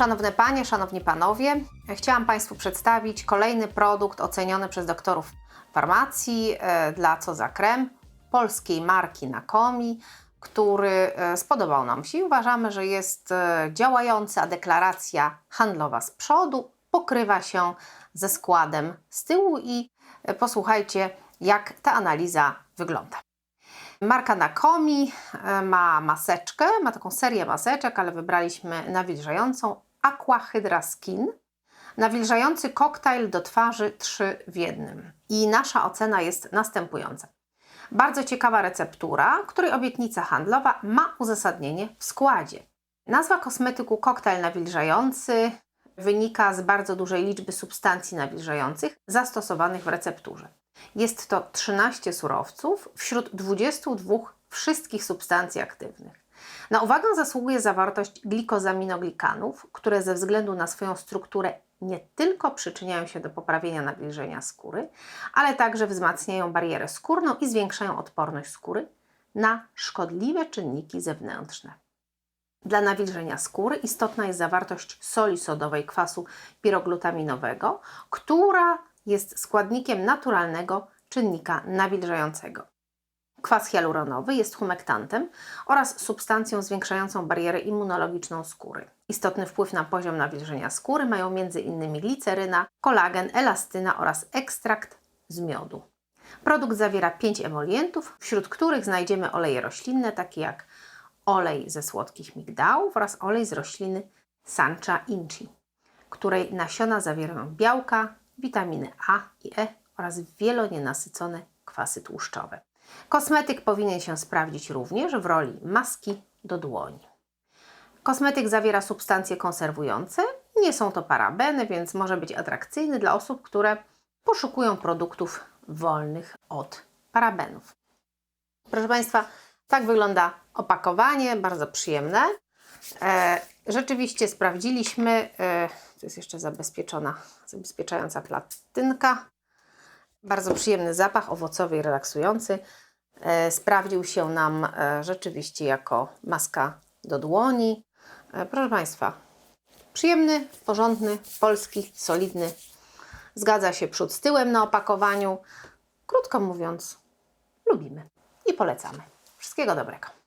Szanowne Panie, Szanowni Panowie, chciałam Państwu przedstawić kolejny produkt oceniony przez doktorów farmacji e, dla Co za krem polskiej marki Nakomi, który e, spodobał nam się uważamy, że jest e, działający, a deklaracja handlowa z przodu pokrywa się ze składem z tyłu i posłuchajcie, jak ta analiza wygląda. Marka Nakomi ma maseczkę, ma taką serię maseczek, ale wybraliśmy nawilżającą Aqua Hydra Skin. Nawilżający koktajl do twarzy 3 w jednym. I nasza ocena jest następująca. Bardzo ciekawa receptura, której obietnica handlowa ma uzasadnienie w składzie. Nazwa kosmetyku koktajl nawilżający wynika z bardzo dużej liczby substancji nawilżających zastosowanych w recepturze. Jest to 13 surowców wśród 22 wszystkich substancji aktywnych. Na uwagę zasługuje zawartość glikosaminoglikanów, które ze względu na swoją strukturę nie tylko przyczyniają się do poprawienia nawilżenia skóry, ale także wzmacniają barierę skórną i zwiększają odporność skóry na szkodliwe czynniki zewnętrzne. Dla nawilżenia skóry istotna jest zawartość soli sodowej kwasu piroglutaminowego, która jest składnikiem naturalnego czynnika nawilżającego. Kwas hialuronowy jest humektantem oraz substancją zwiększającą barierę immunologiczną skóry. Istotny wpływ na poziom nawilżenia skóry mają m.in. gliceryna, kolagen, elastyna oraz ekstrakt z miodu. Produkt zawiera 5 emolientów, wśród których znajdziemy oleje roślinne, takie jak olej ze słodkich migdałów oraz olej z rośliny Sancha inchi, której nasiona zawierają białka, witaminy A i E oraz wielonienasycone kwasy tłuszczowe. Kosmetyk powinien się sprawdzić również w roli maski do dłoni. Kosmetyk zawiera substancje konserwujące. Nie są to parabeny, więc może być atrakcyjny dla osób, które poszukują produktów wolnych od parabenów. Proszę Państwa, tak wygląda opakowanie, bardzo przyjemne. E, rzeczywiście sprawdziliśmy, e, to jest jeszcze zabezpieczona, zabezpieczająca platynka. Bardzo przyjemny zapach, owocowy i relaksujący. E, sprawdził się nam e, rzeczywiście jako maska do dłoni. E, proszę Państwa, przyjemny, porządny, polski, solidny. Zgadza się przód z tyłem na opakowaniu. Krótko mówiąc, lubimy i polecamy. Wszystkiego dobrego.